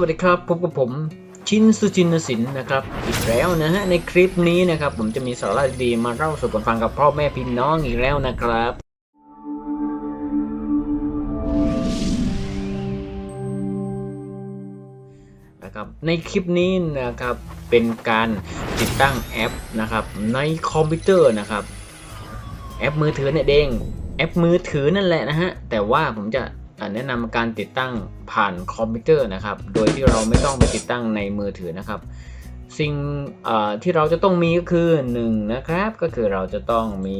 วัสดีครับพบกับผมชินสุจินสินนะครับอีกแล้วนะฮะในคลิปนี้นะครับผมจะมีสาระดีมาเล่าสู่กันฟังกับพ่อแม่พี่น้องอีกแล้วนะครับ นะครับในคลิปนี้นะครับเป็นการติดตั้งแอปนะครับในคอมพิวเตอร์นะครับแอปมือถือเนี่ยเด้งแอปมือถือนั่นแหละนะฮะแต่ว่าผมจะ แนะนำการติดตั้งผ่านคอมพิวเตอร์นะครับ โดยที่เราไม่ต้องไปติดตั้งในมือถือนะครับ สิ่งที่เราจะต้องมีก็คือ1นะครับก็คือเราจะต้องมี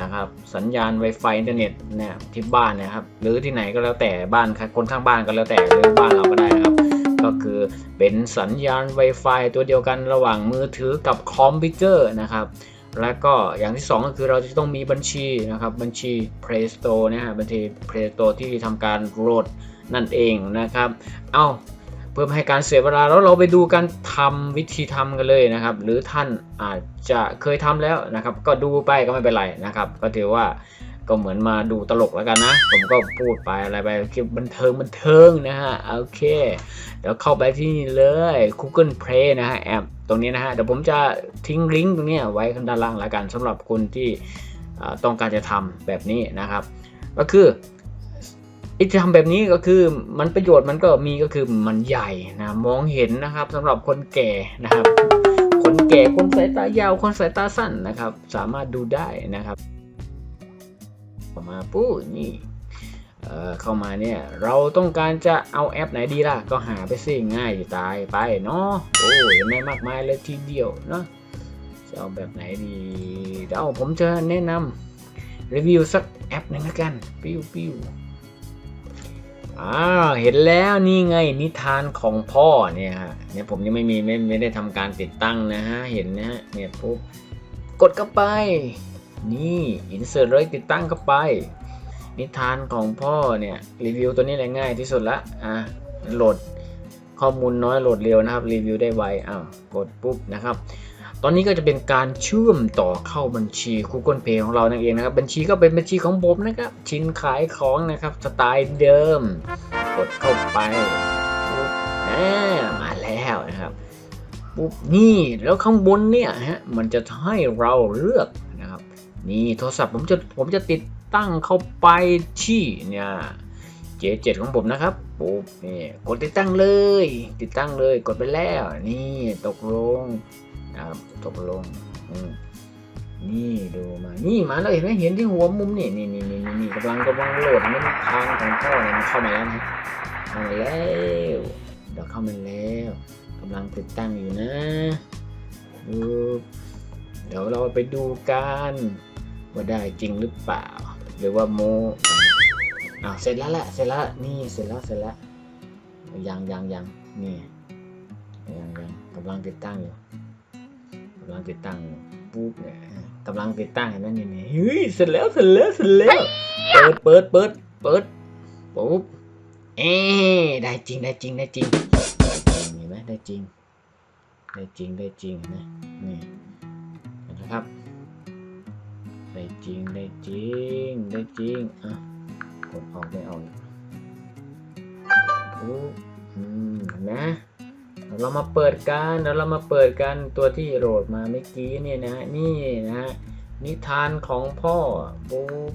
นะครับสัญญาณ Wi-Fi อินเทอร์เน็ตเนี่ยที่บ้านนะครับหรือที่ไหนก็แล้วแต่บ้านคนข้างบ้านก็แล้วแต่หรือบ้านเราก็ได้นะครับก็คือเป็นสัญญาณ Wi-Fi ตัวเดียวกันระหว่างมือถือกับคอมพิวเตอร์นะครับ แล้วก็อย่างที่ 2 ก็คือเราจะต้องมีบัญชีนะครับบัญชี Play Store นะฮะบัญชี Play Store ที่ทำการโหลดนั่นเองนะครับ เอาเพื่อให้การเสียเวลาแล้วเราไปดูการทำวิธีทำกันเลยนะครับ หรือท่านอาจจะเคยทำแล้วนะครับ ก็ดูไปก็ไม่เป็นไรนะครับ ก็ถือว่า ก็เหมือนมาดูตลกแล้วกันนะ ผมก็พูดไปอะไรไปคลิปบันเทิงบันเทิงนะฮะโอเค เดี๋ยวเข้าไปที่นี่เลย Google Play นะฮะแอปตรงนี้นะฮะเดี๋ยวผมจะทิ้งลิงก์ตรงนี้ไว้ข้างด้านล่างแล้วกันสำหรับคนที่ต้องการจะทำแบบนี้นะครับ ก็คือไอ้ที่ทำแบบนี้ก็คือมันประโยชน์มันก็มีก็คือมันใหญ่นะมองเห็นนะครับสำหรับคนแก่นะครับ คนแก่คนสายตายาวคนสายตาสั้นนะครับ สามารถดูได้นะครับ ออกมาปุ๊บนี่เออเข้ามาเนี่ยเราต้องการจะเอาแอปไหนดีล่ะ ก็หาไปสิง่ายจะตายไปเนาะโอ้เห็นไหมมากมายเลยทีเดียวเนาะจะเอาแบบไหนดีเดี๋ยวผมจะแนะนำรีวิวสักแอปหนึ่งละกันปิ้วปิ้วอ้าวเห็นแล้วนี่ไงนิทานของพ่อเนี่ยฮะเนี่ยผมยังไม่มีไม่ไม่ได้ทำการติดตั้งนะฮะเห็นนะฮะเนี่ยปุ๊บกดเข้าไป นี่อินเสิร์ตเลยติดตั้งเข้าไป นิทานของพ่อเนี่ยรีวิวตัวนี้แหละง่ายที่สุดละอะโหลดข้อมูลน้อยโหลดเร็วนะครับรีวิวได้ไวอ้าวกดปุ๊บนะครับตอนนี้ก็จะเป็นการเชื่อมต่อเข้าบัญชี Google Pay ของเรานั่นเองนะครับ บัญชีก็เป็นบัญชีของผมนะครับ ชิ้นขายของนะครับสไตล์เดิม กดเข้าไปปุ๊บอ่ามาแล้วนะครับปุ๊บนี่แล้วข้างบนเนี่ยฮะมันจะให้เราเลือก นี่โทรศัพท์ผมจะผมจะติดตั้งเข้าไปที่เนี่ย J7 ของผมนะครับปุ๊บนี่กดติดตั้งเลย ติดตั้งเลยกดไปแล้ว นี่ตกลงนะครับตกลงนี่ดูมา นี่มาแล้วเห็นไหมเห็นที่หัวมุมนี่นี่นี่นี่นี่นี่กำลังกำลังโหลดมันทางของพ่อเนี่ยมันเข้ามาแล้วนะเข้ามาแล้วเดี๋ยวเข้ามาแล้วกำลังติดตั้งอยู่นะดูเดี๋ยวเราไปดูกัน ว่าได้จริงหรือเปล่า หรือว่าโมอ้าวเสร็จแล้วแหละเสร็จแล้วนี่เสร็จแล้วเสร็จแล้วยังยังยังนี่ยังยังกำลังติดตั้งอยู่กำลังติดตั้งอยู่ปุ๊บเนี่ยกำลังติดตั้งเห็นไหมนี่นี่เฮ้ยเสร็จแล้วเสร็จแล้วเสร็จแล้วเปิดเปิดเปิดเปิดปุ๊บเอ๊ได้จริงได้จริงได้จริงได้จริงเห็นไหมได้จริง ได้จริงได้จริงนะนี่นะครับ ได้จริงได้จริงได้จริงอะกดออกไม่ออกปุ๊บอืมเห็นไหมเรามาเปิดกันเดี๋ยวเรามาเปิดกันตัวที่โหลดมาเมื่อกี้เนี่ยนะนี่นะ นิทานของพ่อปุ๊บ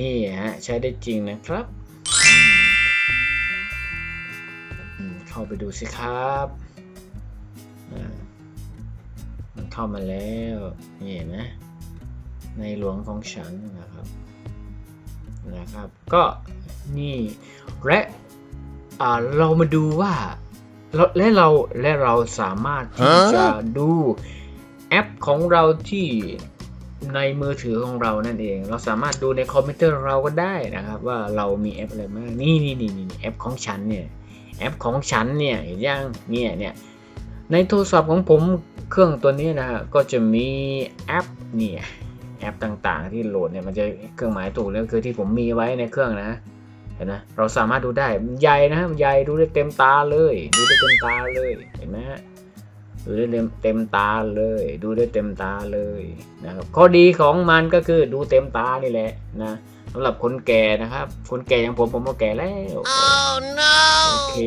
นี่ฮะใช้ได้จริงนะครับ เข้าไปดูสิครับมันเข้ามาแล้วนี่เห็นไหม ในหลวงของฉันนะครับนะครับก็นี่และอ่าเรามาดูว่าเราและเราและเราสามารถที่จะดูแอปของเราที่ในมือถือของเรานั่นเอง เราสามารถดูในคอมพิวเตอร์เราก็ได้นะครับ ว่าเรามีแอปอะไรบ้างนี่นี่นี่นี่แอปของฉันเนี่ยแอปของฉันเนี่ยเห็นยังเนี่ยเนี่ยในโทรศัพท์ของผมเครื่องตัวนี้นะฮะก็จะมีแอปเนี่ย แอปต่างๆ ที่โหลดเนี่ยมันจะเครื่องหมายถูกแล้วคือที่ผมมีไว้ในเครื่องนะเห็นไหมเราสามารถดูได้ใหญ่นะครับใหญ่ดูได้เต็มตาเลย ดูได้เต็มตาเลยเห็นไหมฮะดูได้เต็มเต็มตาเลย ดูได้เต็มตาเลยนะครับข้อดีของมันก็คือดูเต็มตานี่แหละนะสำหรับคนแก่นะครับ คนแก่อย่างผมผมก็แก่แล้ว Oh no! โอเค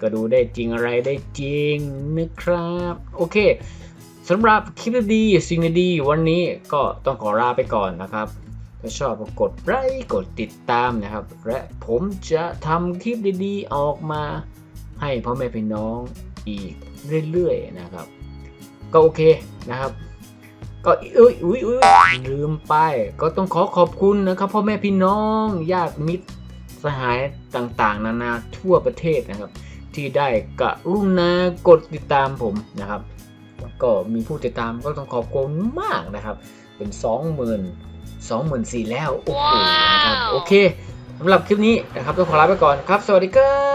ก็ดูได้จริงอะไรได้จริงนะครับ โอเค สำหรับคลิปดีๆสิ่งดีๆวันนี้ก็ต้องขอลาไปก่อนนะครับ ถ้าชอบก็กดไลค์กดติดตามนะครับ และผมจะทำคลิปดีๆออกมาให้พ่อแม่พี่น้องอีกเรื่อยๆนะครับ ก็โอเคนะครับก็อุ้ยอุ้ยอุ้ยลืมไป ก็ต้องขอขอบคุณนะครับพ่อแม่พี่น้องญาติมิตรสหายต่างๆ นานาทั่วประเทศนะครับ ที่ได้กรุณากดติดตามผมนะครับ ก็มีผู้ติดตามก็ต้องขอบคุณมากนะครับ เป็น 20,000 24,000แล้ว โอ้โหนะครับว้าวโอเคสำหรับคลิปนี้นะครับต้องขอลาไปก่อนครับ สวัสดีครับ